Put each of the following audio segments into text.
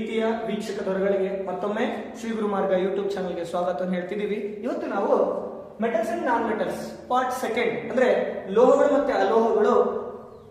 ಪ್ರೀತಿಯ ವೀಕ್ಷಕದವರುಗಳಿಗೆ ಮತ್ತೊಮ್ಮೆ ಶ್ರೀ ಗುರು ಮಾರ್ಗ ಯೂಟ್ಯೂಬ್ ಚಾನಲ್ಗೆ ಸ್ವಾಗತ ಹೇಳ್ತಿದ್ದೀವಿ. ಇವತ್ತು ನಾವು metals and non metals part second ಅಂದ್ರೆ ಲೋಹಗಳು ಮತ್ತೆ ಅಲೋಹಗಳು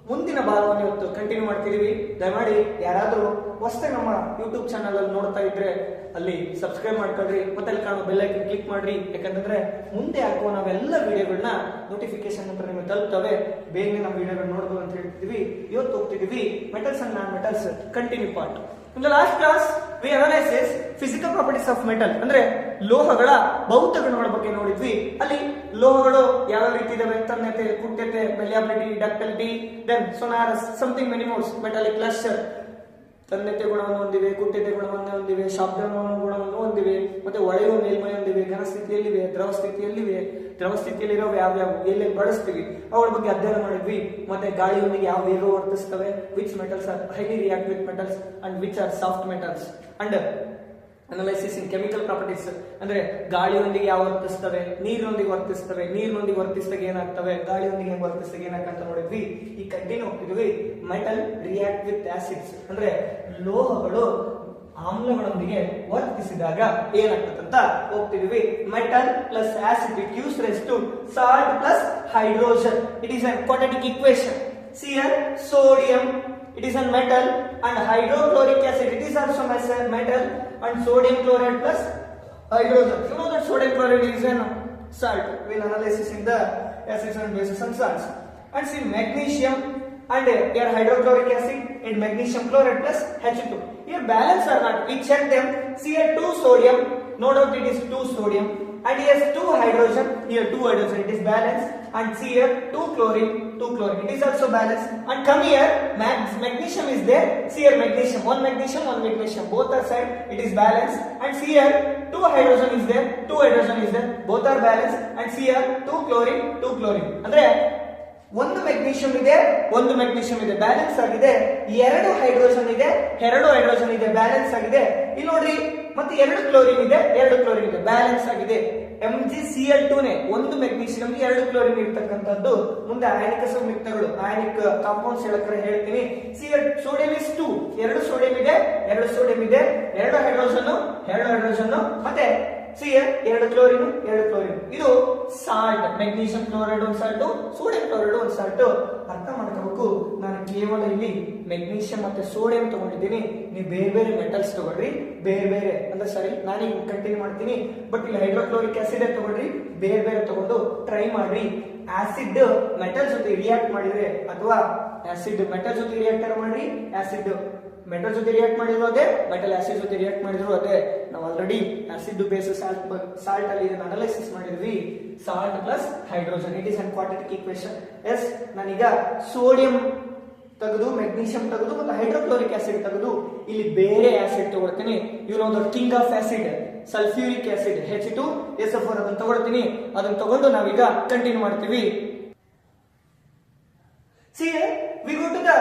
ಮುಂದಿನ ಭಾಗವನ್ನು ಇವತ್ತು ಕಂಟಿನ್ಯೂ ಮಾಡ್ತಿದ್ದೀವಿ. ದಯಮಾಡಿ ಯಾರಾದರೂ ಹೊಸ್ತೆ ನಮ್ಮ ಯೂಟ್ಯೂಬ್ ಚಾನಲ್ ಅಲ್ಲಿ ನೋಡ್ತಾ ಇದ್ರೆ ಅಲ್ಲಿ ಸಬ್ಸ್ಕ್ರೈಬ್ ಮಾಡ್ಕೊಳ್ರಿ, ಮತ್ತೆ ಅಲ್ಲಿ ಕಾಣೋ ಬೆಲ್ ಐಕನ್ ಕ್ಲಿಕ್ ಮಾಡ್ರಿ. ಯಾಕಂತಂದ್ರೆ ಮುಂದೆ ಹಾಕುವ ನಾವೆಲ್ಲ ವಿಡಿಯೋಗಳನ್ನ ನೋಟಿಫಿಕೇಶನ್ ನಂತರ ನಿಮಗೆ ತಲುಪ್ತವೆ. ಬೇಗನೆ ನಮ್ಮ ವಿಡಿಯೋಗಳನ್ನ ನೋಡ್ಬೋದು ಅಂತ ಹೇಳ್ತಿದ್ವಿ ಇವತ್ತು ಹೋಗ್ತಿದ್ವಿ metals and non metals continue part in the last class we analysis physical properties of metal ಅಂದ್ರೆ ಲೋಹಗಳ ಭೌತ ಗುಣಗಳ ಬಗ್ಗೆ ನೋಡಿದ್ವಿ. ಅಲ್ಲಿ ಲೋಹಗಳು ಯಾವ ರೀತಿ ಇದಾವೆ? ತನ್ನತೆ ಕುಟ್ಯತೆ malleability ductility then sonorous something many mores metallic cluster ತನ್ನತೆ ಗುಣವನ್ನು ಹೊಂದಿವೆ ಕುಟ್ಟತೆ ಗುಣವನ್ನು ಹೊಂದಿವೆ ಶಬ್ದ ಗುಣವನ್ನು ಹೊಂದಿವೆ, ಮತ್ತೆ ಒಳೆಯುವ ಮೇಲ್ಮೈ ಹೊಂದಿವೆ, ಘನ ಸ್ಥಿತಿಯಲ್ಲಿವೆ, ದ್ರವ ಸ್ಥಿತಿಯಲ್ಲಿವೆ. ದ್ರವ ಸ್ಥಿತಿಯಲ್ಲಿರೋ ಯಾವ್ಯಾವ? ಎಲ್ಲೆಲ್ಲಿ ಬಳಸ್ತೀವಿ? ಅವುಗಳ ಬಗ್ಗೆ ಅಧ್ಯಯನ ಮಾಡಿದ್ವಿ. ಮತ್ತೆ ಗಾಳಿಯೊಂದಿಗೆ ಯಾವ ವೇಗ ವರ್ತಿಸ್ತವೆ? Which metals are highly react with metals and which are soft metals and analysis in chemical properties ಅಂದ್ರೆ ಗಾಳಿಯೊಂದಿಗೆ ಯಾವ ವರ್ತಿಸ್ತವೆ? ನೀರಿನೊಂದಿಗೆ ವರ್ತಿಸ್ತವೆ? ನೀರಿನೊಂದಿಗೆ ವರ್ತಿಸಿದಾಗ ಏನಾಗ್ತವೆ? ಗಾಳಿಯೊಂದಿಗೆ ಹೆಂಗ್ ವರ್ತಿಸಿದಾಗ ಏನಾಗ್ತಂತ ನೋಡಿದ್ವಿ. ಈ ಕಡ್ಡಿನ ಹೋಗ್ತಿದ್ವಿ. ಮೆಟಲ್ ರಿಯಾಕ್ಟ್ ವಿತ್ ಆಸಿಡ್ಸ್ ಅಂದ್ರೆ ಲೋಹಗಳು ಆಮ್ಲಗಳೊಂದಿಗೆ ವರ್ತಿಸಿದಾಗ ಏನಾಗ್ತದಂತ ಹೋಗ್ತಿದ್ವಿ. Metal plus acid it use race to salt plus hydrogen it is an equation see here sodium it is a metal and hydrochloric acid. It is also a metal and sodium chloride plus hydrogen. You know that sodium chloride is a salt. We'll analysis in the acids and bases and salts. And see magnesium and here hydrochloric acid and magnesium chloride plus H2 here balance or not we check them. Here 2 sodium. No doubt it is 2 sodium and here two hydrogen here two hydrogen it is balanced and see here two chlorine two chlorine it is also balanced and come here mag magnesium is there see here magnesium one magnesium one magnesium both are side it is balanced and see here two hydrogen is there two hydrogen is there both are balanced and see here two chlorine two chlorine ಅಂದ್ರೆ ಒಂದು magnesium ಇದೆ ಒಂದು magnesium ಇದೆ balance ಆಗಿದೆ ಎರಡು hydrogen ಇದೆ ಎರಡು hydrogen ಇದೆ ಬ್ಯಾಲೆನ್ಸ್ ಆಗಿದೆ ಇಲ್ಲಿ ನೋಡ್ರಿ ಮತ್ತೆ ಎರಡು ಕ್ಲೋರಿನ್ ಇದೆ, ಎರಡು ಕ್ಲೋರಿನ್ ಇದೆ. ಬ್ಯಾಲೆನ್ಸ್ ಆಗಿದೆ. M G C L two ನೇ ಒಂದು ಮೆಗ್ನೀಷಿಯಂ, ಎರಡು ಕ್ಲೋರಿನ್ ಇರ್ತಕ್ಕಂಥದ್ದು. ಮುಂದೆ ಆಯನಿಕ ಸಂಯುಕ್ತಗಳು ಆಯನಿಕ ಕಾಂಪೌಂಡ್ಸ್ ಹೇಳಕ್ರೆ ಹೇಳ್ತೀನಿ. C L sodium is two ಎರಡು ಸೋಡಿಯಂ ಇದೆ, ಎರಡು ಸೋಡಿಯಂ ಇದೆ. ಎರಡು ಹೈಡ್ರೋಜನ್ ಎರಡು ಹೈಡ್ರೋಜನ್ ಮತ್ತೆ ಸಿ ಎಲ್ ಎರಡು ಕ್ಲೋರಿನ್ ಎರಡು ಕ್ಲೋರಿನ್ ಇದು ಸಾಲ್ಟ್ ಮೆಗ್ನೀಷಿಯಂ ಕ್ಲೋರೈಡ್ ಒಂದು ಸಾಲ್ಟ್ ಸೋಡಿಯಂ ಕ್ಲೋರೈಡ್ ಒಂದು ಸಾಲ್ಟ್ ಅರ್ಥ ನಾನು ಕೇವಲ ಇಲ್ಲಿ ಮೆಗ್ನೀಷಿಯಂ ಮತ್ತೆ ಸೋಡಿಯಂ ತಗೊಂಡಿದ್ದೀನಿ. ನೀವು ಬೇರೆ ಬೇರೆ ಮೆಟಲ್ಸ್ ತಗೊಳ್ರಿ. ಬೇರೆ ಬೇರೆ, ಅಂದ್ರೆ ಸರಿ ನಾನೀಗ ಕಂಟಿನ್ಯೂ ಮಾಡ್ತೀನಿ. ಬಟ್ ಇಲ್ಲಿ ಹೈಡ್ರೋಕ್ಲೋರಿಕ್ ಆಸಿಡ್ ತಗೊಳ್ರಿ. ಬೇರೆ ಬೇರೆ ತಗೊಂಡು ಟ್ರೈ ಮಾಡ್ರಿ. ಆಸಿಡ್ ಮೆಟಲ್ ಜೊತೆ ರಿಯಾಕ್ಟ್ ಮಾಡಿದ್ರೆ ಅಥವಾ ಆಸಿಡ್ ಮೆಟಲ್ ಜೊತೆ ರಿಯಾಕ್ಟ್ ಮಾಡ್ರಿ? ಆಸಿಡ್ ಮೆಟಲ್ ಜೊತೆ ರಿಯಾಕ್ಟ್ ಮಾಡಿದ್ರು ಅದೇ ಮೆಟಲ್ ಆಸಿಡ್ ಜೊತೆ ರಿಯಾಕ್ಟ್ ಮಾಡಿದ್ರು ಅದೇ. ನಾವು already acid base salt salt ಅಲ್ಲಿ ಇದನ್ನ ಅನಲೈಸಿಸ್ ಮಾಡಿದ್ವಿ. Salt plus hydrogen it is an quantity equation S ನಾನೀಗ ಸೋಡಿಯಂ ತೆಗೆದು ಮೆಗ್ನೀಷಿಯಂ ತೆಗೆದು ಮತ್ತು ಹೈಡ್ರೋಕ್ಲೋರಿಕ್ ಆಸಿಡ್ ತೆಗೆದು, ಇಲ್ಲಿ ಬೇರೆ ಆಸಿಡ್ ತಗೊಳ್ತೀನಿ. ಇವ್ರು ಒಂದು king of acid sulphuric acid H two S F ಅದನ್ನು ತಗೊಳ್ತೀನಿ. ಅದನ್ನ ತಗೊಂಡು ನಾವೀಗ ಕಂಟಿನ್ಯೂ ಮಾಡ್ತೀವಿ. See we go to the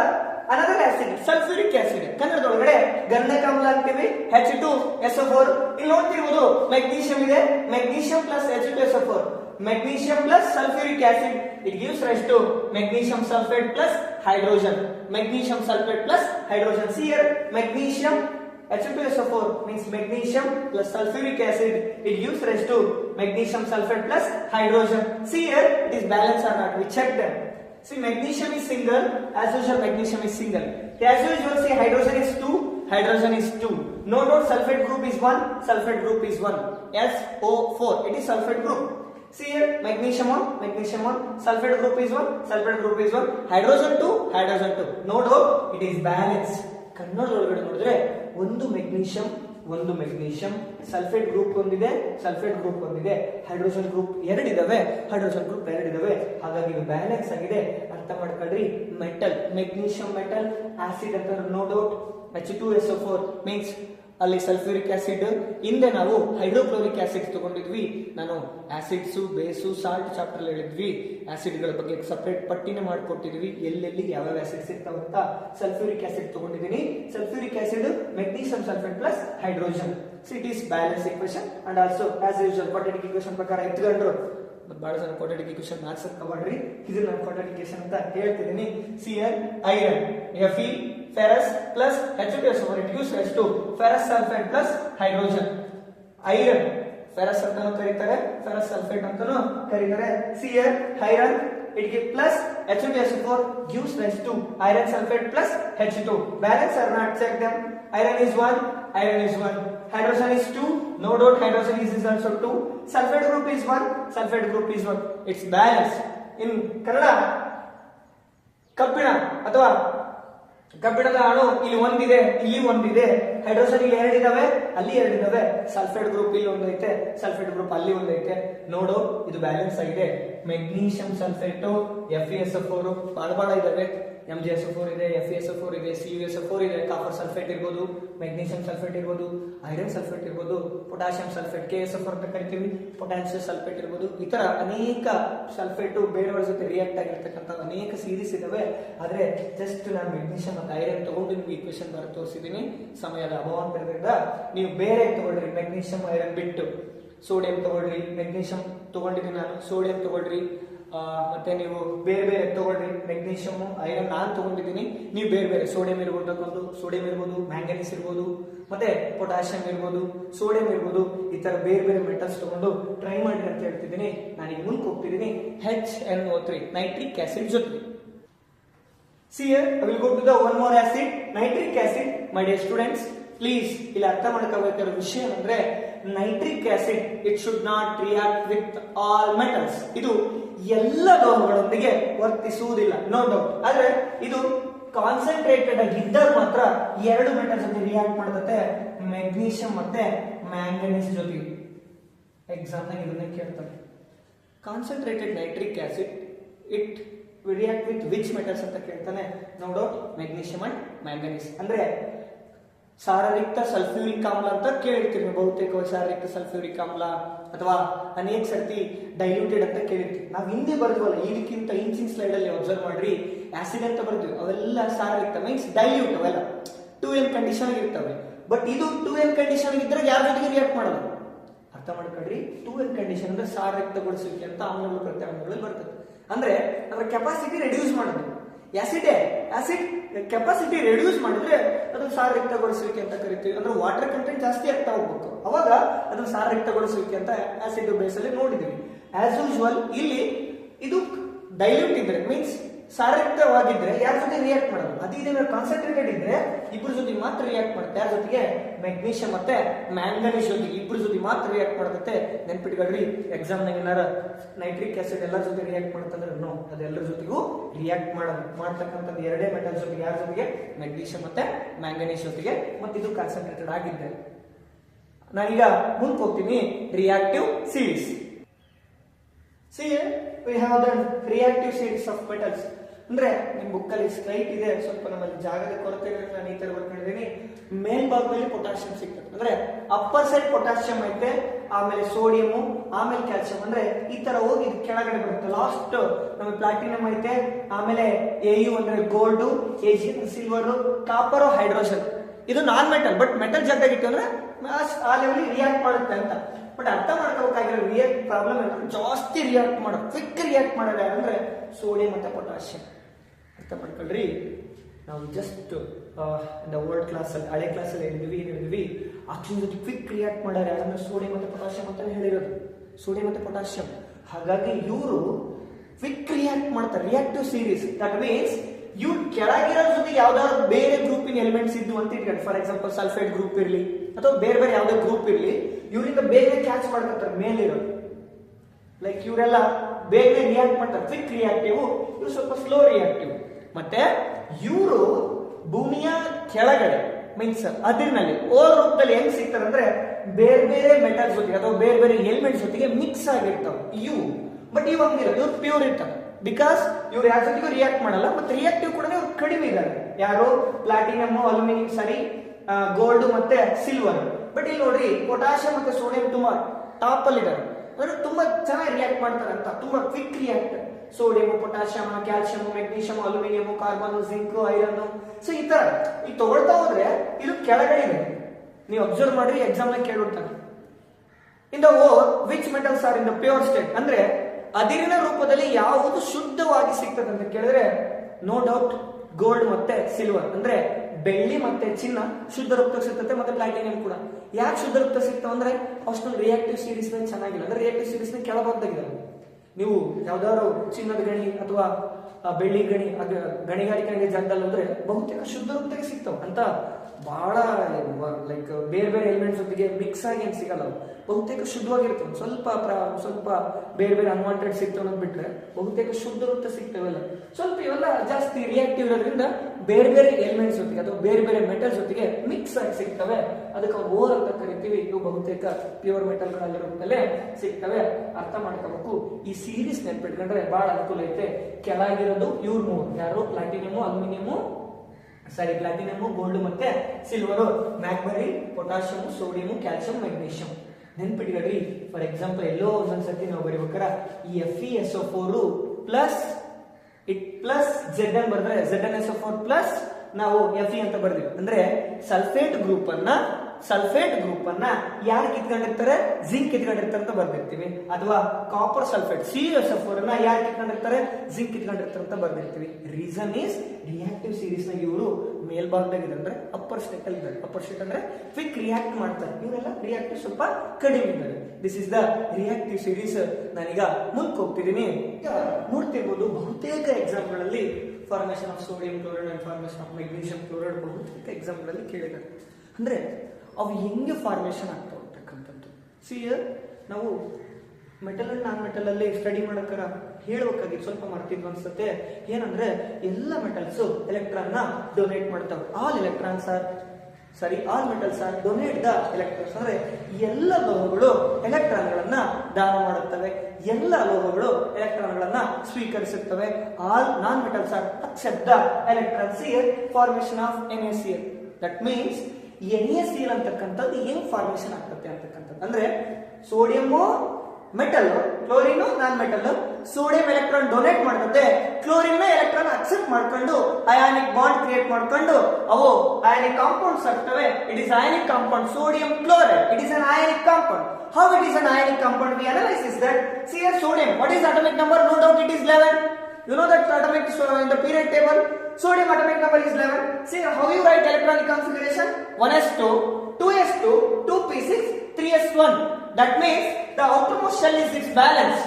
another acid sulphuric acid ಕನ್ನಡದೊಳಗಡೆ ಗಂಧಕಾಮ್ಲ ಅಂತೀವಿ H two S F four ಇಲ್ಲಿ ನೋಡ್ತಿರ್ಬೋದು ಮೆಗ್ನೀಷಿಯಂ ಇದೆ. Magnesium plus H two S four magnesium plus sulphuric acid it gives rest to magnesium sulphate plus hydrogen. Magnesium sulfate plus hydrogen. See here, magnesium H2SO4 means magnesium plus sulfuric acid. It gives rise to magnesium sulfate plus hydrogen. See here, it is balanced or not. We check them. See, magnesium is single. As usual, magnesium is single. As usual, see, hydrogen is 2, hydrogen is 2. No, no, sulfate group is 1, sulfate group is 1. SO4, it is sulfate group. See here, magnesium one, magnesium one, sulfate group is 1, sulfate group is 1, hydrogen 2, hydrogen 2. No doubt, it is balanced. ಕನ್ನಡದೊಳಗಡೆ ನೋಡಿದ್ರೆ ಒಂದು magnesium ಒಂದು magnesium sulphate group ಒಂದಿದೆ sulphate group ಒಂದಿದೆ. Hydrogen group ಎರಡಿದಾವೆ hydrogen group ಎರಡಿದಾವೆ. ಹಾಗಾಗಿ ಇದು ಬ್ಯಾಲೆನ್ಸ್ ಆಗಿದೆ. ಅರ್ಥ ಮಾಡ್ಕೊಳ್ರಿ. ಮೆಟಲ್ ಮೆಗ್ನೀಷಿಯಂ ಮೆಟಲ್ ಆಸಿಡ್ ಅಂತ no doubt H two S four means ಅಲ್ಲಿ ಸಲ್ಫ್ಯೂರಿಕ್ ಆಸಿಡ್ ಹಿಂದೆ ನಾವು ಹೈಡ್ರೋಕ್ಲೋರಿಕ್ ಆಸಿಡ್ ತಗೊಂಡಿದ್ವಿ. ನಾನು ಆಸಿಡ್ಸು ಬೇಸು ಸಾಲ್ಟ್ ಚಾಪ್ಟರ್ ಹೇಳಿದ್ವಿ. ಆಸಿಡ್ಗಳ ಬಗ್ಗೆ ಸಪ್ರೇಟ್ ಪಟ್ಟಿನೇ ಮಾಡ್ಕೊಟ್ಟಿದ್ವಿ. ಎಲ್ಲೆಲ್ಲಿ ಯಾವ್ಯಾವ ಆಸಿಡ್ಸ್ ಇರ್ತಾವಂತ ಸಲ್ಫ್ಯೂರಿಕ್ ಆಸಿಡ್ ತಗೊಂಡಿದ್ದೀನಿ. Sulphuric acid magnesium sulphate plus hydrogen it is balance equation and also as usual quadratic equation ಪ್ರಕಾರ ಎತ್ಕೊಂಡ್ರು ಮತ್ತೆ ಬಹಳ ಜನ ಕ್ವಾಡ್ರಾಟಿಕ್ ಇಕ್ವೇಶನ್ ಮ್ಯಾಥ್ಸ್ ಮಾಡ್ರಿ. ಇದು ನಾನು ಕ್ವಾಡ್ರಾಟಿಕ್ ಇಕ್ವೇಶನ್ ಅಂತ ಹೇಳ್ತಿದ್ದೀನಿ. See here iron F E ferrous plus H2SO4 it gives rise to ferrous sulphate plus hydrogen iron ferrous ಅಂತಾನು ಕರೀತಾರೆ ಫೆರಸ್ ಸಲ್ಫೇಟ್ ಅಂತಾನು ಕರೀತಾರೆ see here iron it give plus H two S four gives rise to iron sulphate plus H two balance are not check them iron is one iron is 1 hydrogen is 2 no doubt hydrogen is, is also 2 sulfate group is 1 sulfate group is 1 it's balanced in kannada ಕಬ್ಬಿಣ ಅಥವಾ ಕಬ್ಬಿಣದ ಅಣು ಇಲ್ಲಿ ಒಂದಿದೆ ಇಲ್ಲಿ ಒಂದಿದೆ. Hydrogen ಇಲ್ಲಿ ಎರಡಿದಾವೆ, ಅಲ್ಲಿ ಎರಡಿದಾವೆ. ಸಲ್ಫೇಟ್ ಗ್ರೂಪ್ ಇಲ್ಲಿ ಒಂದೈತೆ ಸಲ್ಫೇಟ್ ಗ್ರೂಪ್ ಅಲ್ಲಿ ಒಂದೈತೆ. ನೋಡು, ಇದು ಬ್ಯಾಲೆನ್ಸ್ ಆಗಿದೆ. Magnesium sulphate F S four ಬಹಳ ಬಹಳ ಇದಾವೆ. ಎಂ ಜಿ ಎಸ್ ಫೋರ್ ಇದೆ ಎಫ್ ಎಸ್ ಫೋರ್ ಇದೆ ಸಿ ಯು ಎಸ್ ಫೋರ್ ಇದೆ ಕಾಪರ್ ಸಲ್ಫೇಟ್ ಇರ್ಬೋದು ಮೆಗ್ನೀಷಿಯಂ ಸಲ್ಫೇಟ್ ಇರ್ಬೋದು ಐರನ್ ಸಲ್ಫೇಟ್ ಇರ್ಬೋದು potassium sulphate K S F ಅಂತ ಕರಿತೀವಿ ಪೊಟ್ಯಾಷಿಯಂ ಸಲ್ಫೇಟ್ ಇರ್ಬೋದು. ಈ ಥರ ಅನೇಕ ಸಲ್ಫೇಟು ಬೇರೆಯವ್ರ ಜೊತೆ ರಿಯಾಕ್ಟ್ ಆಗಿರ್ತಕ್ಕಂಥ ಅನೇಕ ಸೀರೀಸ್ ಇದಾವೆ. ಆದರೆ ಜಸ್ಟ್ ನಾನು ಮೆಗ್ನೀಷಿಯಂ ಮತ್ತು ಐರನ್ ತಗೊಂಡು ನಿಮ್ಗೆ ಈಕ್ವೇಶನ್ ಬರ ತೋರಿಸಿದ್ದೀನಿ ಸಮಯದ ಅಭಾವ ಇರೋದ್ರಿಂದ ನೀವು ಬೇರೆ ತಗೊಳ್ರಿ ಮೆಗ್ನೀಷಿಯಂ ಐರನ್ ಬಿಟ್ಟು ಸೋಡಿಯಂ ತಗೊಳ್ರಿ ಮೆಗ್ನೀಷಿಯಂ ತಗೊಂಡಿದ್ದೀನಿ ನಾನು ಸೋಡಿಯಂ ತಗೊಳ್ರಿ ಮತ್ತೆ ನೀವು ಬೇರೆ ಬೇರೆ ತಗೊಳ್ರಿ ಮೆಗ್ನೀಷಿಯಮ್ ಐರನ್ ನಾನು ತಗೊಂಡಿದ್ದೀನಿ. ನೀವು ಬೇರೆ ಬೇರೆ ಸೋಡಿಯಂ ಇರ್ಬೋದು ಸೋಡಿಯಂ ಇರ್ಬೋದು ಮ್ಯಾಂಗನೀಸ್ ಇರ್ಬೋದು ಮತ್ತೆ ಪೊಟ್ಯಾಷಿಯಂ ಇರ್ಬೋದು ಸೋಡಿಯಂ ಇರ್ಬೋದು ಈ ತರ ಬೇರೆ ಬೇರೆ ಮೆಟಲ್ಸ್ ತಗೊಂಡು ಟ್ರೈ ಮಾಡಿ ಅಂತ ಹೇಳ್ತಿದ್ದೀನಿ. ನಾನು ಈಗ ಮುಂದೆ ಹೋಗ್ತಿದ್ದೀನಿ H N O three nitric acid ಜೊತೆ. See here, go to the one more acid nitric acid my dear My students, ಇಲ್ಲಿ ಅರ್ಥ ಮಾಡ್ಕೋಬೇಕಾದ ವಿಷಯ ಅಂದ್ರೆ nitric acid it should not react with all metals ಇದು ಎಲ್ಲ ಲೋಹಗಳೊಂದಿಗೆ ವರ್ತಿಸುವುದಿಲ್ಲ ನೋ ಡೌಟ್ ಆದ್ರೆ ಇದು ಕಾನ್ಸಂಟ್ರೇಟೆಡ್ ಆಗಿದ್ದಾಗ ಮಾತ್ರ ಎರಡು ಮೆಟಲ್ಸ್ ಜೊತೆ ರಿಯಾಕ್ಟ್ ಮಾಡುತ್ತೆ ಮೆಗ್ನೀಷಿಯಂ ಮತ್ತೆ ಮ್ಯಾಂಗನೀಸ್ ಜೊತೆಗೆ ಎಕ್ಸಾಮ್ನಾಗ ಇದನ್ನ ಕೇಳ್ತಾರೆ. Concentrated nitric acid it react with which metals ಅಂತ ಕೇಳ್ತಾನೆ? ನೋಡು ಮೆಗ್ನೀಷಿಯಂ ಅಂಡ್ ಮ್ಯಾಂಗನೀಸ್ ಅಂದ್ರೆ ಸಾರರಿಕ್ತ ಸಲ್ಫ್ಯೂರಿಕ್ ಆಮ್ಲ ಅಂತ ಕೇಳಿರ್ತೀವಿ. ಬಹುತೇಕ ಸಾರರಿಕ್ತ ಸಲ್ಫ್ಯೂರಿಕ್ ಆಮ್ಲ ಅಥವಾ ಅನೇಕ ಸರ್ತಿ ಡೈಲ್ಯೂಟೆಡ್ ಅಂತ ಕೇಳಿರ್ತೀವಿ. ನಾವು ಹಿಂದೆ ಬರ್ತೀವಲ್ಲ ಇದಕ್ಕಿಂತ ಇಂಚಿನ ಸ್ಲೈಡ್ ಅಲ್ಲಿ ಅಬ್ಸರ್ವ್ ಮಾಡ್ರಿ. ಆಸಿಡ್ ಅಂತ ಬರ್ತೀವಿ ಅವೆಲ್ಲ ಸಾರರಿಕ್ತ ಮೀನ್ಸ್ ಡೈಲ್ಯೂಟ್ ಅವೆಲ್ಲ. ಟೂ ಎನ್ ಕಂಡೀಷನ್ ಇರ್ತವೆ. ಬಟ್ ಇದು ಟೂ ಎನ್ ಕಂಡೀಷನ್ ಇದ್ರೆ ಯಾರ ಜೊತೆಗೆ ರಿಯಾಕ್ಟ್ ಮಾಡೋದು? ಅರ್ಥ ಮಾಡ್ಕೊಳ್ರಿ. ಟೂ ಎನ್ ಕಂಡೀಷನ್ ಅಂದ್ರೆ ಸಾರಯುಕ್ತಗೊಳಿಸುವಿಕೆ ಅಂತ ಆಮ್ಲಗಳು, ಪ್ರತ್ಯಾಮ್ಲಗಳಲ್ಲಿ ಬರ್ತದೆ. ಅಂದ್ರೆ, ಅದರ ಕೆಪಾಸಿಟಿ ರೆಡ್ಯೂಸ್ ಮಾಡೋದು. ಆಸಿಡ್ ಆಸಿಡ್ ಕೆಪಾಸಿಟಿ ರೆಡ್ಯೂಸ್ ಮಾಡಿದ್ರೆ ಅದು ಸಾರಯುಕ್ತಗೊಳಿಸುವಿಕೆ ಅಂತ ಕರಿತೀವಿ. ಅಂದ್ರೆ ವಾಟರ್ ಕಂಟೆಂಟ್ ಜಾಸ್ತಿ ಆಗ್ತಾ ಹೋಗ್ಬೇಕು. ಅವಾಗ ಅದು ಸಾರಯುಕ್ತಗೊಳಿಸುವಿಕೆ ಅಂತ ಆಸಿಡ್ ಬೇಸಲ್ಲಿ ನೋಡಿದ್ವಿ. ಆಸ್ ಯೂಶುವಲ್ ಇಲ್ಲಿ ಇದು ಡೈಲ್ಯೂಟ್ ಇದ್ರೆ ಮೀನ್ಸ್ ಸಾರಯುಕ್ತವಾಗಿದ್ರೆ ಯಾರ ಜೊತೆ ರಿಯಾಕ್ಟ್ ಮಾಡೋದು? ಅದು ಇದೇ ಕಾನ್ಸಂಟ್ರೇಟೆಡ್ ಇದ್ರೆ ಇಬ್ಬರ ಜೊತೆ ಮಾತ್ರ ರಿಯಾಕ್ಟ್ ಮಾಡುತ್ತೆ. ಯಾರ ಜೊತೆಗೆ? ಮೆಗ್ನೀಷಿಯಂ ಮತ್ತೆ ಮ್ಯಾಂಗನೀಸ್ ಜೊತೆ ಇಬ್ಬರ ಜೊತೆ ಮಾತ್ರ ರಿಯಾಕ್ಟ್ ಮಾಡುತ್ತೆ. ನೆನ್ಪಿಟ್ಕೊಳ್ರಿ ಎಕ್ಸಾಮ್ ನಾಗ ಏನಾರ ನೈಟ್ರಿಕ್ ಆಸಿಡ್ ಎಲ್ಲರ ಜೊತೆ ರಿಯಾಕ್ಟ್ ಮಾಡುತ್ತಂದ್ರೆ ನೋ ಅದೆಲ್ಲರ ಜೊತೆಗೂ ರಿಯಾಕ್ಟ್ ಮಾಡೋದು ಮಾಡ್ತಕ್ಕಂಥದ್ದು ಎರಡೇ ಮೆಟಲ್ ಜೊತೆಗೆ. ಯಾರ ಜೊತೆಗೆ? ಮೆಗ್ನೀಷಿಯಂ ಮತ್ತೆ ಮ್ಯಾಂಗನೀಸ್ ಜೊತೆಗೆ. ಮತ್ತೆ ಇದು ಕಾನ್ಸಂಟ್ರೇಟೆಡ್ ಆಗಿದ್ದೆ ನಾನೀಗ ಮುಂದೆ ಹೋಗ್ತೀನಿ. Reactive series see we we the reactive series of metals. ಅಂದ್ರೆ ನಿಮ್ ಬುಕ್ಕಲ್ಲಿ ಸ್ಟ್ರೈಟ್ ಇದೆ, ಸ್ವಲ್ಪ ನಮ್ಮಲ್ಲಿ ಜಾಗದ ಕೊರತೆ ನಾನು ಈ ತರ ಬರ್ಕೊಂಡಿದ್ದೀನಿ ಮೇಲ್ಭಾಗದಲ್ಲಿ ಪೊಟ್ಯಾಸಿಯಂ ಸಿಗ್ತದೆ. ಅಂದ್ರೆ ಅಪ್ಪರ್ ಸೈಡ್ ಪೊಟ್ಯಾಸಿಯಂ ಐತೆ, ಆಮೇಲೆ ಸೋಡಿಯಂ ಆಮೇಲೆ ಕ್ಯಾಲ್ಸಿಯಂ ಅಂದ್ರೆ ಈ ತರ ಹೋಗಿ ಕೆಳಗಡೆ ಬರುತ್ತೆ. ಲಾಸ್ಟ್ ನಮ್ಮ ಪ್ಲಾಟಿನಂ ಐತೆ, ಆಮೇಲೆ ಎ ಯು ಅಂದ್ರೆ gold G silver copper hydrogen ಇದು ನಾನ್ ಮೆಟಲ್ ಬಟ್ ಮೆಟಲ್ ಜೊತೆಗೆ ಇಟ್ಟು ಅಂದ್ರೆ ಆ- ಲೆವೆಲ್ ರಿಯಾಕ್ಟ್ ಮಾಡುತ್ತೆ ಅಂತ. ಬಟ್ ಅರ್ಥ ಮಾಡ್ಕೋಬೇಕಾಗಿರೋ ರಿಯಾಕ್ಟ್ ಪ್ರಾಬ್ಲಮ್ ಜಾಸ್ತಿ ರಿಯಾಕ್ಟ್ ಮಾಡೋದು ಕ್ವಿಕ್ ರಿಯಾಕ್ಟ್ ಮಾಡೋದು ಯಾರಂದ್ರೆ ಸೋಡಿಯಂ ಮತ್ತೆ ಪೊಟ್ಯಾಷಿಯಂ ಅರ್ಥ ಮಾಡ್ಕೊಳ್ರಿ ನಾವು ಜಸ್ಟ್ ಓಲ್ಡ್ ಕ್ಲಾಸಲ್ಲಿ ಹಳೆ ಕ್ಲಾಸಲ್ಲಿ ಹೇಳಿದ್ವಿ ಏನು ಹೇಳಿದ್ವಿ. ಆಕ್ಸಿಜನ್ ಜೊತೆ ಕ್ವಿಕ್ ರಿಯಾಕ್ಟ್ ಮಾಡ್ಯಾರ ಯಾರನ್ನ? ಸೋಡಿಯಂ ಮತ್ತೆ ಪೊಟ್ಯಾಷಿಯಂ ಅಂತ ಹೇಳಿರೋದು. ಸೋಡಿಯಂ ಮತ್ತೆ ಪೊಟ್ಯಾಷಿಯಂ ಹಾಗಾಗಿ ಇವರು ಕ್ವಿಕ್ ರಿಯಾಕ್ಟ್ ಮಾಡ್ತಾರೆ. ರಿಯಾಕ್ಟಿವ್ ಸೀರೀಸ್ ದಟ್ ಮೀನ್ಸ್ ಇವ್ರು ಕೆಳಗಿರೋ ಜೊತೆ ಯಾವ್ದಾದ್ರು ಬೇರೆ ಗ್ರೂಪಿನ ಎಲಿಮೆಂಟ್ಸ್ ಇದ್ದು ಅಂತ ಇಟ್ಕೊಂಡು ಫಾರ್ ಎಕ್ಸಾಂಪಲ್ ಸಲ್ಫೇಟ್ ಗ್ರೂಪ್ ಇರಲಿ, ಅಥವಾ ಬೇರೆ ಬೇರೆ ಯಾವುದೇ ಗ್ರೂಪ್ ಇರಲಿ, ಇವರಿಂದ ಬೇಗ ಕ್ಯಾಚ್ ಮಾಡ್ಕೊತಾರೆ ಮೇಲಿರೋ ಲೈಕ್ ಇವರೆಲ್ಲ ಬೇಗ ರಿಯಾಕ್ಟ್ ಮಾಡ್ತಾರೆ. ಕ್ವಿಕ್ ರಿಯಾಕ್ಟಿವ್ ಇವ್ರು ಸ್ವಲ್ಪ ಸ್ಲೋ ರಿಯಾಕ್ಟಿವ್ ಮತ್ತೆ ಇವರು ಭೂಮಿಯ ಕೆಳಗಡೆ ಮೀನ್ಸ್ ಅದಿರಿನಲ್ಲಿ ಓ ರೂಪದಲ್ಲಿ ಹೆಂಗ್ ಸಿಗ್ತಾರೆ ಅಂದ್ರೆ ಬೇರೆ ಬೇರೆ ಮೆಟಲ್ಸ್ ಜೊತೆಗೆ ಅಥವಾ ಬೇರೆ ಬೇರೆ ಎಲಿಮೆಂಟ್ಸ್ ಜೊತೆಗೆ ಮಿಕ್ಸ್ ಆಗಿರ್ತಾವೆ. ಇವು ಬಟ್ ಇವ್ ಹಂಗಿರೋದು ಇವ್ರು ಪ್ಯೂರ್ ಇರ್ತಾರೆ ಬಿಕಾಸ್ ಇವ್ರು ಯಾರ ಜೊತೆಗೂ ರಿಯಾಕ್ಟ್ ಮಾಡಲ್ಲ ಮತ್ತೆ ರಿಯಾಕ್ಟಿವ್ ಕೂಡ ಇವ್ರು ಕಡಿಮೆ ಇದ್ದಾರೆ ಯಾರು? ಪ್ಲಾಟಿನಮ್ ಅಲ್ಯೂಮಿನಿಯಂ ಸಾರಿ ಗೋಲ್ಡ್ ಮತ್ತೆ ಸಿಲ್ವರ್ ಬಟ್ ಇಲ್ಲಿ ನೋಡ್ರಿ ಪೊಟ್ಯಾಷಿಯಂ ಮತ್ತೆ ಸೋಡಿಯಂ ತುಂಬಾ ಟಾಪ್ ಅಲ್ಲಿ ಇದ್ದಾರೆ ಅಂದ್ರೆ ತುಂಬಾ ಚೆನ್ನಾಗಿ ರಿಯಾಕ್ಟ್ ಮಾಡ್ತಾರೆ ಅಂತ, ತುಂಬಾ quick react sodium, potassium, calcium, magnesium, aluminium, carbon, zinc, iron. So ಈ ತರ ಈ ತಗೊಳ್ತಾ ಹೋದ್ರೆ ಇದು ಕೆಳಗಡೆ ಇದೆ. ನೀವು ಅಬ್ಸರ್ವ್ ಮಾಡ್ರಿ exam ಕೇಳ್ಬಿಡ್ತಾನೆ in the ore which metals are in the pure state ಅಂದ್ರೆ ಅದಿರಿನ ರೂಪದಲ್ಲಿ ಯಾವುದು ಶುದ್ಧವಾಗಿ ಸಿಗ್ತದೆ ಅಂತ ಕೇಳಿದ್ರೆ ನೋ ಡೌಟ್ ಗೋಲ್ಡ್ ಮತ್ತೆ ಸಿಲ್ವರ್ ಅಂದ್ರೆ ಬೆಳ್ಳಿ ಮತ್ತೆ ಚಿನ್ನ ಶುದ್ಧ ರೂಪದಾಗ ಸಿಗ್ತದೆ ಮತ್ತೆ ಪ್ಲಾಟಿನಿಯಂ ಕೂಡ. ಯಾಕೆ ಶುದ್ಧ ರೂಪದಾಗ ಸಿಗ್ತಾವ ಅಂದ್ರೆ ಅಷ್ಟೊಂದು ರಿಯಾಕ್ಟಿವ್ ಸೀರೀಸ್ ಚೆನ್ನಾಗಿಲ್ಲ. ಅಂದ್ರೆ ರಿಯಾಕ್ಟಿವ್ ಸೀರೀಸ್ ಕೆಳಭಾಗದಾಗಿದ್ದಾವೆ ನೀವು ಯಾವ್ದಾದ್ರು ಚಿನ್ನದ ಗಣಿ ಅಥವಾ ಬೆಳ್ಳಿ ಗಣಿ ಅದ ಗಣಿಗಾರಿಕೆ ಜಾಗದಲ್ಲಿ ಹೋದ್ರೆ ಬಹುತೇಕ ಶುದ್ಧ ರೂಪದಾಗ ಸಿಗ್ತಾವ. ಅಂತ ಬಹಳ ಲೈಕ್ ಬೇರೆ ಬೇರೆ ಎಲಿಮೆಂಟ್ಸ್ ಜೊತೆಗೆ ಮಿಕ್ಸ್ ಆಗಿ ಏನ್ ಸಿಗಲ್ಲ. ಬಹುತೇಕ ಶುದ್ಧವಾಗಿರ್ತವೆ ಸ್ವಲ್ಪ ಸ್ವಲ್ಪ ಬೇರೆ ಬೇರೆ ಅನ್ವಾಂಟೆಡ್ ಸಿಗ್ತವೆ ಅನ್ನೋದು ಬಿಟ್ರೆ ಬಹುತೇಕ ಶುದ್ಧ ರೂಪ ಸಿಗ್ತವೆಲ್ಲ ಸ್ವಲ್ಪ ಇವೆಲ್ಲ ಜಾಸ್ತಿ ರಿಯಾಕ್ಟಿವ್ ಇರೋದ್ರಿಂದ ಬೇರೆ ಬೇರೆ ಎಲಿಮೆಂಟ್ಸ್ ಜೊತೆಗೆ ಅಥವಾ ಬೇರೆ ಬೇರೆ ಮೆಟಲ್ಸ್ ಜೊತೆಗೆ ಮಿಕ್ಸ್ ಆಗಿ ಸಿಗ್ತವೆ. ಅದಕ್ಕೆ ಓರ್ ಅಂತ ಕರಿತೀವಿ. ಇವು ಬಹುತೇಕ ಪ್ಯೂರ್ ಮೆಟಲ್ಗಳಲ್ಲಿ ರೂಪದಲ್ಲೇ ಸಿಗ್ತವೆ. ಅರ್ಥ ಮಾಡ್ಕೋಬೇಕು. ಈ ಸೀರೀಸ್ ನೆನ್ಪಿಟ್ಕೊಂಡ್ರೆ ಬಹಳ ಅನುಕೂಲ ಐತೆ. ಕೆಳಗಿರೋದು ಇವ್ರ ಮೂರು ಯಾರು? Platinum aluminium sorry platinum gold ಮತ್ತೆ ಸಿಲ್ವರ್ ಮ್ಯಾಗ್ಬರಿ ಪೊಟ್ಯಾಷಿಯಂ ಸೋಡಿಯಂ ಕ್ಯಾಲ್ಸಿಯಂ ಮೆಗ್ನೀಷಿಯಂ ನೆನ್ಪಿಟ್ಕೊಳ್ರಿ ಫಾರ್ ಎಕ್ಸಾಂಪಲ್ ಎಲ್ಲೋ ಒಂದೊಂದ್ಸತಿ ನಾವು ಬರೀಬೇಕಾರ ಈ F E S O four plus it plus Z N ಬರೆದ್ರೆ Z N S O four plus ನಾವು ಎಫ್ ಇ ಅಂತ ಬರ್ದಿವಿ. ಅಂದ್ರೆ ಸಲ್ಫೇಟ್ ಗ್ರೂಪ್ ಅನ್ನ ಸಲ್ಫೇಟ್ ಗ್ರೂಪ್ ಅನ್ನ ಯಾರು ಕಿತ್ಕೊಂಡಿರ್ತಾರೆ ಜಿಂಕ್ ಕಿತ್ಕೊಂಡಿರ್ತಾರೆ ಅಂತ ಬರ್ದಿರ್ತೀವಿ. ಅಥವಾ copper sulphate C S F ಅನ್ನ ಯಾರು ಕಿತ್ಕೊಂಡಿರ್ತಾರೆ ಜಿಂಕ್ ಕಿತ್ಕೊಂಡಿರ್ತಾರೆ ಅಂತ ಬರ್ದಿರ್ತೀವಿ. ರೀಸನ್ ಈಸ್ ರಿಯಾಕ್ಟಿವ್ ಸೀರೀಸ್ನ ಇವರು ಮೇಲ್ಭಾಗದಾಗ ಅಂದ್ರೆ ಅಪ್ಪರ್ ಸ್ಟೇಟ್ ಅಲ್ಲಿ ಇದ್ದಾರೆ ಅಪ್ಪರ್ ಸ್ಟೇಟ್ ಅಂದ್ರೆ ಕ್ವಿಕ್ ರಿಯಾಕ್ಟ್ ಮಾಡ್ತಾರೆ. ಇವರೆಲ್ಲ ರಿಯಾಕ್ಟಿವ್ ಸ್ವಲ್ಪ ಕಡಿಮೆ ಇದ್ದಾರೆ. This is the reactive series ನಾನೀಗ ಮುಂದಕ್ಕೆ ಹೋಗ್ತಿದ್ದೀನಿ ನೋಡ್ತಿರ್ಬೋದು ಬಹುತೇಕ ಎಕ್ಸಾಮ್ಗಳಲ್ಲಿ formation of sodium chloride and formation of magnesium chloride ಬಹುತೇಕ ಎಕ್ಸಾಮ್ಗಳಲ್ಲಿ ಕೇಳಿದ್ದಾರೆ. ಅಂದ್ರೆ ಅವು ಹೆಂಗೆ ಫಾರ್ಮೇಷನ್ ಆಗ್ತಾ ಹೋಗ್ತಕ್ಕಂಥದ್ದು? ಸಿ ನಾವು ಮೆಟಲ್ ಅಂಡ್ ನಾನ್ ಮೆಟಲ್ ಅಲ್ಲಿ ಸ್ಟಡಿ ಮಾಡಕ್ಕಾರ ಹೇಳ್ಬೇಕಾಗಿತ್ತು ಸ್ವಲ್ಪ ಮಾಡ್ತಿದ್ವಿ ಅನ್ಸುತ್ತೆ. ಏನಂದ್ರೆ, ಎಲ್ಲ ಮೆಟಲ್ಸ್ ಎಲೆಕ್ಟ್ರಾನ್ನ ಡೊನೇಟ್ ಮಾಡ್ತಾವೆ. All electrons are sorry all metals are donate the electrons ಅಂದ್ರೆ ಎಲ್ಲ ಲೋಹಗಳು ಎಲೆಕ್ಟ್ರಾನ್ಗಳನ್ನ ದಾನ ಮಾಡುತ್ತವೆ. ಎಲ್ಲ ಲೋಹಗಳು ಎಲೆಕ್ಟ್ರಾನ್ಗಳನ್ನ ಸ್ವೀಕರಿಸುತ್ತವೆ. All non metals are accept the electrons formation of N A C L that means N A C ಅಂತಕ್ಕಂಥದ್ದು ಹೆಂಗ್ ಫಾರ್ಮೇಶನ್ ಆಗ್ತದೆ ಅಂತಕ್ಕಂಥದ್ದು? ಅಂದ್ರೆ sodium metal chlorine non metal sodium electron donate ಮಾಡ್ತದೆ ಕ್ಲೋರಿನ್ ಎಲೆಕ್ಟ್ರಾನ್ ಅಕ್ಸೆಪ್ಟ್ ಮಾಡ್ಕೊಂಡು ಅಯಾನಿಕ್ ಬಾಂಡ್ ಕ್ರಿಯೇಟ್ ಮಾಡ್ಕೊಂಡು, ಅವು ionic compounds ಆಗ್ತವೆ. It is ionic compound sodium chloride it is an ionic compound how it is an ionic compound we analysis that see yes sodium what is atomic number no doubt it is 11 you know that atomic so in the period table? Sodium atomic number is 11 see how you write electronic configuration 1s2 2s2 2p6 3s1 that means the outermost shell is its balance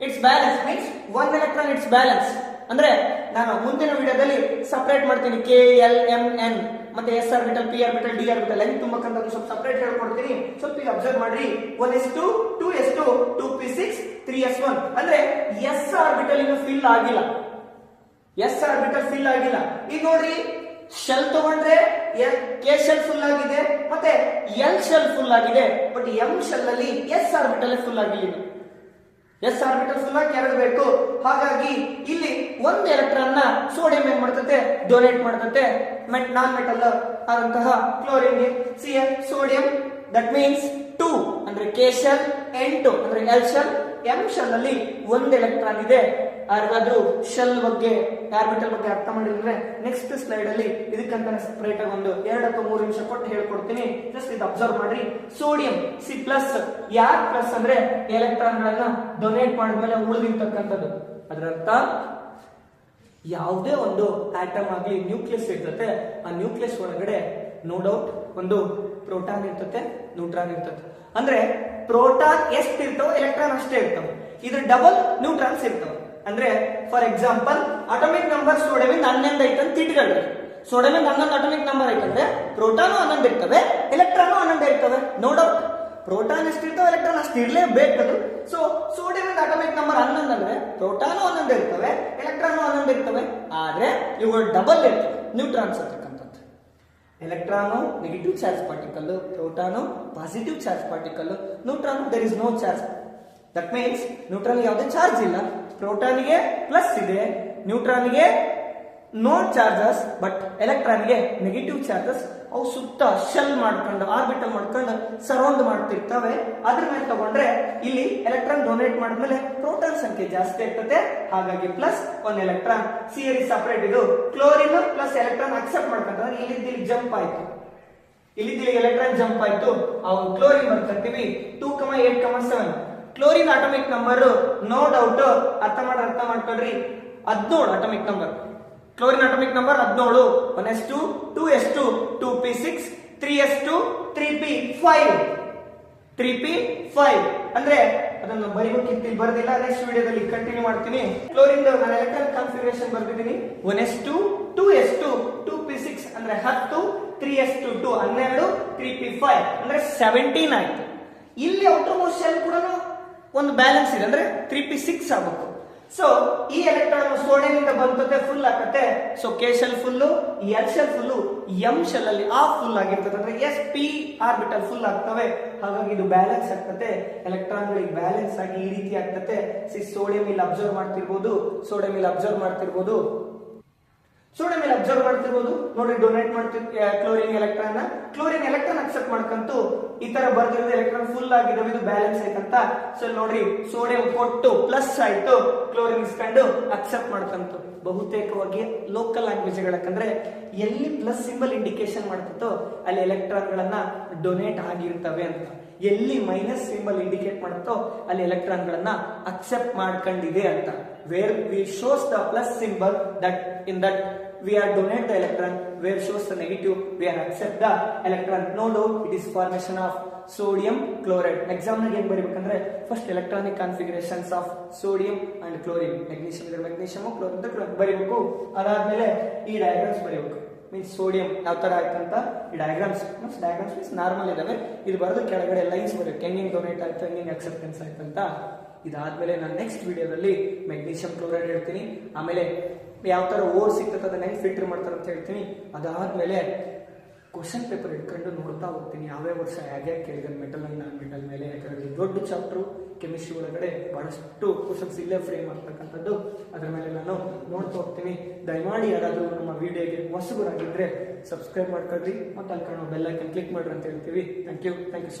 its balance means one electron its balance ಅಂದ್ರೆ ನಾನು ಮುಂದಿನ ವಿಡಿಯೋದಲ್ಲಿ separate ಮಾಡ್ತೀನಿ K L M N ಮತ್ತೆ S orbital P orbital D orbital ಹೆಂಗ್ ತುಂಬಕ್ಕಂತ ಸ್ವಲ್ಪ separate ಹೇಳ್ಕೊಡ್ತೀನಿ ಸ್ವಲ್ಪ ಈಗ ಅಬ್ಸರ್ವ್ ಮಾಡ್ರಿ one S two two S two two P six three S one ಅಂದ್ರೆ ಎಸ್ ಆರ್ಬಿಟಲ್ ಇನ್ನು ಫಿಲ್ ಆಗಿಲ್ಲ ಎಸ್ ಆರ್ಬಿಟಲ್ ಫಿಲ್ ಆಗಿಲ್ಲ. ಈಗ ನೋಡ್ರಿ ಶೆಲ್ ತಗೊಂಡ್ರೆ ಕೆ ಶೆಲ್ ಫುಲ್ ಆಗಿದೆ, ಮತ್ತೆ ಎಲ್ ಶೆಲ್ ಫುಲ್ ಆಗಿದೆ ಬಟ್ ಎಂ ಶೆಲ್ ಅಲ್ಲಿ ಎಸ್ ಆರ್ಬಿಟಲ್ ಫುಲ್ ಆಗಿಲ್ಲ ಎಸ್ ಆರ್ಬಿಟಲ್ ಫುಲ್ ಆಗಿ ಎರಡು ಬೇಕು. ಹಾಗಾಗಿ ಇಲ್ಲಿ ಒಂದು ಎಲೆಕ್ಟ್ರಾನ್ನ ಸೋಡಿಯಂ ಏನ್ ಮಾಡ್ತತೆ? ಡೊನೇಟ್ ಮಾಡ್ತತೆ. ಮೆಟ್ ನಾನ್ ಮೆಟಲ್ ಆದಂತಹ chlorine C L sodium that means two ಅಂದ್ರೆ ಕೆ ಶೆಲ್ ಎಂಟು ಅಂದ್ರೆ ಎಲ್ ಶೆಲ್ ಎಂ ಶೆಲ್ ಅಲ್ಲಿ ಒಂದು ಎಲೆಕ್ಟ್ರಾನ್ ಇದೆ. ಯಾರಿಗಾದ್ರೂ ಶೆಲ್ ಬಗ್ಗೆ ಆರ್ಬಿಟಲ್ ಬಗ್ಗೆ ಅರ್ಥ ಮಾಡಿದ್ರೆ ನೆಕ್ಸ್ಟ್ ಸ್ಲೈಡ್ ಅಲ್ಲಿ ಇದಕ್ಕಂತಾನೆ ಸಪರೇಟ್ ಆಗಿ ಒಂದು ಎರಡು ಅಥವಾ ಮೂರು ನಿಮಿಷ ಕೊಟ್ಟು ಹೇಳ್ಕೊಡ್ತೀನಿ. ಜಸ್ಟ್ ಇದು ಅಬ್ಸರ್ವ್ ಮಾಡ್ರಿ. ಸೋಡಿಯಂ ಸಿ ಪ್ಲಸ್ ಯಾರ್ ಪ್ಲಸ್ ಅಂದ್ರೆ ಎಲೆಕ್ಟ್ರಾನ್ ಗಳನ್ನ ಡೊನೇಟ್ ಮಾಡಿದ್ಮೇಲೆ ಉಳಿದಿರ್ತಕ್ಕಂಥದ್ದು ಅದರ ಅರ್ಥ ಯಾವುದೇ ಒಂದು ಆಟಮ್ ಆಗಲಿ ನ್ಯೂಕ್ಲಿಯಸ್ ಇರ್ತತೆ ಆ ನ್ಯೂಕ್ಲಿಯಸ್ ಒಳಗಡೆ ನೋ ಡೌಟ್ ಒಂದು ಪ್ರೋಟಾನ್ ಇರ್ತತೆ ನ್ಯೂಟ್ರಾನ್ ಇರ್ತತೆ ಅಂದ್ರೆ ಪ್ರೋಟಾನ್ ಎಷ್ಟು ಇರ್ತಾವ ಎಲೆಕ್ಟ್ರಾನ್ ಅಷ್ಟೇ ಇರ್ತಾವ. ಇದ್ರ ಡಬಲ್ ನ್ಯೂಟ್ರಾನ್ಸ್ ಇರ್ತಾವ. ಅಂದ್ರೆ ಫಾರ್ ಎಕ್ಸಾಂಪಲ್ ಅಟಮಿಕ್ ನಂಬರ್ ಸೋಡಿಯಮಿಂದ ಹನ್ನೊಂದು ಐತೆ ಅಂತ ಇಟ್ಕೊಳ್ರಿ ಸೋಡಿಯಮಿಂದ ಹನ್ನೊಂದು ಅಟಮಿಕ್ ನಂಬರ್ ಐತಂದ್ರೆ ಪ್ರೋಟಾನು ಹನ್ನೊಂದು ಇರ್ತವೆ ಎಲೆಕ್ಟ್ರಾನು ಹನ್ನೊಂದು ಇರ್ತವೆ. ನೋ ಡೌಟ್ ಪ್ರೋಟಾನ್ ಎಷ್ಟಿರ್ತಾವೆ ಎಲೆಕ್ಟ್ರಾನ್ ಅಷ್ಟು ಇರಲೇಬೇಕದು ಸೊ ಸೋಡಿಯಂ ಅಟಮಿಕ್ ನಂಬರ್ ಹನ್ನೊಂದು ಅಂದ್ರೆ ಪ್ರೋಟಾನು ಹನ್ನೊಂದು ಇರ್ತವೆ ಎಲೆಕ್ಟ್ರಾನು ಹನ್ನೊಂದು ಇರ್ತವೆ. ಆದ್ರೆ, ಇವುಗಳು ಡಬಲ್ ಇರ್ತವೆ. ನ್ಯೂಟ್ರಾನ್ಸ್ ಅಂತಕ್ಕಂಥದ್ದು electron negative charge particle proton positive charge particle neutron there is no charge that means neutron ಯಾವುದೇ ಚಾರ್ಜ್ ಇಲ್ಲ. ಪ್ರೋಟಾನ್ಗೆ ಪ್ಲಸ್ ಇದೆ ನ್ಯೂಟ್ರಾನ್ಗೆ ನೋ ಚಾರ್ಜಸ್ ಬಟ್ ಎಲೆಕ್ಟ್ರಾನ್ಗೆ ನೆಗೆಟಿವ್ ಚಾರ್ಜಸ್ ಅವು ಸುತ್ತ ಶೆಲ್ ಮಾಡ್ಕೊಂಡು ಆರ್ಬಿಟಲ್ ಮಾಡ್ಕೊಂಡು ಸರೌಂಡ್ ಮಾಡ್ತಿರ್ತವೆ. ಅದ್ರ ಮೇಲೆ ತಗೊಂಡ್ರೆ ಇಲ್ಲಿ ಎಲೆಕ್ಟ್ರಾನ್ ಡೊನೇಟ್ ಮಾಡಿದ್ಮೇಲೆ ಪ್ರೋಟಾನ್ ಸಂಖ್ಯೆ ಜಾಸ್ತಿ ಆಗ್ತದೆ. ಹಾಗಾಗಿ ಪ್ಲಸ್ ಒನ್ ಎಲೆಕ್ಟ್ರಾನ್ ಸಿಯರಿ ಸಪರೇಟ್ ಇದು. ಕ್ಲೋರಿನ್ ಪ್ಲಸ್ ಎಲೆಕ್ಟ್ರಾನ್ ಅಕ್ಸೆಪ್ಟ್ ಮಾಡ್ಕೊಂಡ್ರೆ ಇಲ್ಲಿ ಇಲ್ಲಿ ಜಂಪ್ ಆಯ್ತು. ಇಲ್ಲಿ ಎಲೆಕ್ಟ್ರಾನ್ ಜಂಪ್ ಆಯ್ತು. ಅವು chlorine ಬರ್ತಿರ್ತೀವಿ two comma eight comma seven chlorine atomic number no doubt ಅರ್ಥ ಮಾಡಿ ಅರ್ಥ ಮಾಡ್ಕೊಳ್ರಿ. ಹದಿನೇಳು atomic number chlorine atomic number ಹದಿನೇಳು. One S two two S two two P six. Three S two three P five. Three P five. ಅಂದ್ರೆ ಅದನ್ನು ಬರಿಬೇಕಿತ್ತು ಇಲ್ಲಿ ಬರ್ದಿಲ್ಲ. ನೆಕ್ಸ್ಟ್ ವಿಡಿಯೋದಲ್ಲಿ ಕಂಟಿನ್ಯೂ ಮಾಡ್ತೀನಿ. ಕ್ಲೋರಿನ್ ನಾನು electron configuration ಬರ್ತಿದ್ದೀನಿ one S two two S two two P six. ಅಂದ್ರೆ ಹತ್ತು. Three S two. ಟು ಹನ್ನೆರಡು. Three P five. ಅಂದ್ರೆ ಸೆವೆಂಟೀನ್ ಆಯ್ತು ಇಲ್ಲಿ ಔಟರ್ ಮೋಸ್ಟ್ ಶೆಲ್ ಕೂಡ ಒಂದು ಬ್ಯಾಲೆನ್ಸ್ ಇದೆ ಅಂದ್ರೆ ತ್ರೀ ಪಿ ಸಿಕ್ಸ್ ಆಗಬೇಕು. ಸೊ ಈ ಎಲೆಕ್ಟ್ರಾನ್ ಸೋಡಿಯಂನಿಂದ ಬಂತತೆ ಫುಲ್ ಆಗತ್ತೆ. So K shell full L shell full M shell ಅಲ್ಲಿ ಆ ಫುಲ್ ಆಗಿರ್ತದೆ. ಅಂದ್ರೆ ಎಸ್ ಪಿ ಆರ್ಬಿಟಲ್ ಫುಲ್ ಆಗ್ತವೆ. ಹಾಗಾಗಿ ಇದು ಬ್ಯಾಲೆನ್ಸ್ ಆಗ್ತದೆ. ಎಲೆಕ್ಟ್ರಾನ್ಗಳಿಗೆ ಬ್ಯಾಲೆನ್ಸ್ ಆಗಿ ಈ ರೀತಿ ಆಗ್ತದೆ. ಸಿ ಸೋಡಿಯಂ ಇಲ್ಲಿ ಅಬ್ಸರ್ವ್ ಮಾಡ್ತಿರ್ಬೋದು. ಸೋಡಿಯಂ ಇಲ್ಲಿ ಅಬ್ಸರ್ವ್ ಮಾಡ್ತಿರ್ಬೋದು. ಸೋಡಿಯಂ ಮೇಲೆ ಅಬ್ಸರ್ವ್ ಮಾಡ್ತಿರ್ಬೋದು. ನೋಡ್ರಿ ಡೊನೇಟ್ ಮಾಡ್ತಿರ್ chlorine electron chlorine electron accept ಮಾಡ್ಕಂತು ಈ ತರ ಬರ್ದಿರೋದು ಎಲೆಕ್ಟ್ರಾನ್ ಫುಲ್ ಆಗಿದಾವೆ ಇದು ಬ್ಯಾಲೆನ್ಸ್ ಆಯ್ತಂತ. ಸೊ ನೋಡ್ರಿ ಸೋಡಿಯಂ ಕೊಟ್ಟು ಪ್ಲಸ್ ಆಯ್ತು ಕ್ಲೋರಿನ್ ಇಸ್ಕೊಂಡು ಅಕ್ಸೆಪ್ಟ್ ಮಾಡ್ಕಂತು. ಬಹುತೇಕವಾಗಿ ಲೋಕಲ್ ಲ್ಯಾಂಗ್ವೇಜ್ ಯಾಕಂದ್ರೆ ಎಲ್ಲಿ ಪ್ಲಸ್ ಸಿಂಬಲ್ ಇಂಡಿಕೇಶನ್ ಮಾಡ್ತಿತ್ತೋ, ಅಲ್ಲಿ ಎಲೆಕ್ಟ್ರಾನ್ ಗಳನ್ನ ಡೊನೇಟ್ ಆಗಿರ್ತವೆ ಅಂತ. ಎಲ್ಲಿ ಮೈನಸ್ ಸಿಂಬಲ್ ಇಂಡಿಕೇಟ್ ಮಾಡುತ್ತೋ ಅಲ್ಲಿ ಎಲೆಕ್ಟ್ರಾನ್ ಗಳನ್ನ ಅಕ್ಸೆಪ್ಟ್ ಮಾಡ್ಕೊಂಡಿದೆ ಅಂತ. Where we shows the plus symbol that in that we are donate electron electron shows the the negative we are the the electron doubt, it is formation of sodium chloride exam ನಾಗ ಏನ್ ಬರೀಬೇಕಂದ್ರೆ first electronic configurations of sodium and chlorine magnesium ಇದ್ರೆ magnesium chlorine ಅಂತ ಬರೀಬೇಕು. ಅದಾದ್ಮೇಲೆ ಈ diagrams ಬರೀಬೇಕು. Means sodium ಯಾವ ತರ ಅಂತ? ಈ diagrams means diagrams means normal ಇದಾವೆ. ಇದು ಬರೆದು ಕೆಳಗಡೆ ಲೈನ್ಸ್ ಬರುತ್ತೆ. ಹೆಂಗಿಂಗ್ ಡೊನೇಟ್ ಆಯ್ತು ಹೆಂಗಿಂಗ್ ಅಕ್ಸೆಪ್ಟೆನ್ಸ್ ಆಯ್ತು ಅಂತ. ಇದಾದ್ಮೇಲೆ ನಾನು ನೆಕ್ಸ್ಟ್ ವಿಡಿಯೋದಲ್ಲಿ ಮೆಗ್ನೀಷಿಯಂ ಕ್ಲೋರೈಡ್ ಹೇಳ್ತೀನಿ. ಆಮೇಲೆ ಯಾವ ತರ ಓರ್ ಸಿಗ್ತದೆ ಅದನ್ನ ಹೆಂಗೆ ಫಿಲ್ಟರ್ ಮಾಡ್ತಾರೆ ಅಂತ ಹೇಳ್ತೀನಿ. ಅದಾದ್ಮೇಲೆ ಕ್ವಶನ್ ಪೇಪರ್ ಇಟ್ಕೊಂಡು ನೋಡ್ತಾ ಹೋಗ್ತೀನಿ. ಯಾವ್ಯಾವ ವರ್ಷ ಹೇಗೆ ಕೇಳಿದ್ರೆ ಮೆಟಲ್ ಅಂಡ್ ನಾನ್ ಮೆಟಲ್ ಮೇಲೆ. ಯಾಕಂದ್ರೆ ದೊಡ್ಡ ಚಾಪ್ಟರ್ ಕೆಮಿಸ್ಟ್ರಿ ಒಳಗಡೆ ಬಹಳಷ್ಟು ಕ್ವಶನ್ಸ್ ಇಲ್ಲೇ ಫ್ರೇಮ್ ಆಗ್ತಕ್ಕಂಥದ್ದು ಅದರ ಮೇಲೆ ನಾನು ನೋಡ್ತಾ ಹೋಗ್ತೀನಿ. ದಯಮಾಡಿ ಯಾರಾದರೂ ನಮ್ಮ ವಿಡಿಯೋಗೆ ಹೊಸಬರಾಗಿದ್ರೆ ಸಬ್ಸ್ಕ್ರೈಬ್ ಮಾಡ್ಕೊಳ್ರಿ ಮತ್ತೆ ಅಲ್ಲಿ ಕಾಣೋ ಬೆಲ್ ಐಕನ್ ಕ್ಲಿಕ್ ಮಾಡ್ರಿ ಅಂತ ಹೇಳ್ತೀವಿ. Thank you thank you